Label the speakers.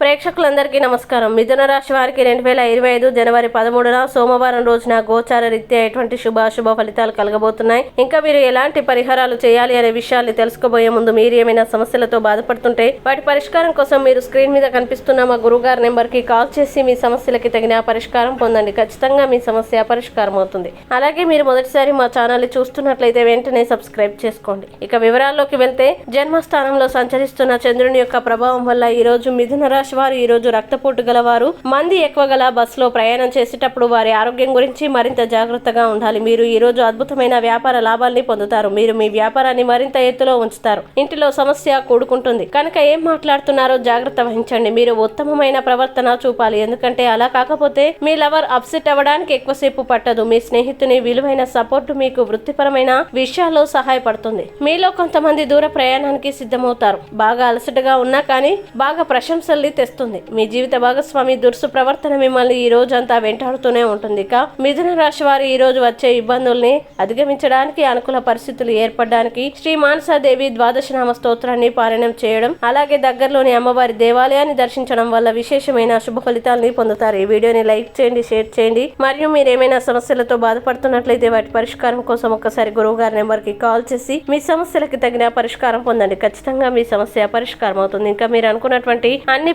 Speaker 1: ప్రేక్షకులందరికీ నమస్కారం. మిథున రాశి వారికి రెండు వేల ఇరవై ఐదు జనవరి పదమూడున సోమవారం రోజున గోచార రీత్యా ఎటువంటి శుభాశుభ ఫలితాలు కలగబోతున్నాయి? ఇంకా మీరు ఎలాంటి పరిహారాలు చేయాలి అనే విషయాన్ని తెలుసుకోబోయే ముందు మీరు ఏమైనా సమస్యలతో బాధపడుతుంటే వాటి పరిష్కారం కోసం మీరు స్క్రీన్ మీద కనిపిస్తున్న మా గురుగారి నెంబర్కి కాల్ చేసి మీ సమస్యలకి తగిన పరిష్కారం పొందండి. ఖచ్చితంగా మీ సమస్య పరిష్కారం అవుతుంది. అలాగే మీరు మొదటిసారి మా ఛానల్ చూస్తున్నట్లయితే వెంటనే సబ్స్క్రైబ్ చేసుకోండి. ఇక వివరాల్లోకి వెళ్తే జన్మస్థానంలో సంచరిస్తున్న చంద్రుని యొక్క ప్రభావం వల్ల ఈ రోజు మిథున రాశి వారు ఈ రోజు రక్తపోటు గలవారు. మంది ఎక్కువ గల బస్సులో ప్రయాణం చేసేటప్పుడు వారి ఆరోగ్యం గురించి మరింత జాగ్రత్తగా ఉండాలి. మీరు ఈ రోజు అద్భుతమైన వ్యాపార లాభాల్ని పొందుతారు. మీరు మీ వ్యాపారాన్ని మరింత ఎత్తులో ఉంచుతారు. ఇంటిలో సమస్య కూడుకుంటుంది. కనుక ఏం మాట్లాడుతున్నారో జాగ్రత్త వహించండి. మీరు ఉత్తమమైన ప్రవర్తన చూపాలి. ఎందుకంటే అలా కాకపోతే మీ లవర్ అప్సెట్ అవ్వడానికి ఎక్కువసేపు పట్టదు. మీ స్నేహితుని విలువైన సపోర్ట్ మీకు వృత్తిపరమైన విషయాల్లో సహాయపడుతుంది. మీలో కొంతమంది దూర ప్రయాణానికి సిద్ధమవుతారు. బాగా అలసటగా ఉన్నా కానీ బాగా ప్రశంసల్ని తెస్తుంది. మీ జీవిత భాగస్వామి దురుసు ప్రవర్తన మిమ్మల్ని ఈ రోజంతా వెంటాడుతూనే ఉంటుంది. ఇక మిథున రాశి వారు ఈ రోజు వచ్చే ఇబ్బందుల్ని అధిగమించడానికి అనుకూల పరిస్థితులు ఏర్పడడానికి శ్రీ మానసాదేవి ద్వాదశనామ స్తోత్రాన్ని పారాయణం చేయడం అలాగే దగ్గరలోని అమ్మవారి దేవాలయాన్ని దర్శించడం వల్ల విశేషమైన శుభ ఫలితాలని పొందుతారు. ఈ వీడియోని లైక్ చేయండి షేర్ చేయండి. మరియు మీరు ఏమైనా సమస్యలతో బాధపడుతున్నట్లయితే వాటి పరిష్కారం కోసం ఒక్కసారి గురువు గారి నెంబర్కి కాల్ చేసి మీ సమస్యలకి తగిన పరిష్కారం పొందండి. ఖచ్చితంగా మీ సమస్య పరిష్కారం అవుతుంది ఇంకా మీరు అనుకున్నటువంటి అన్ని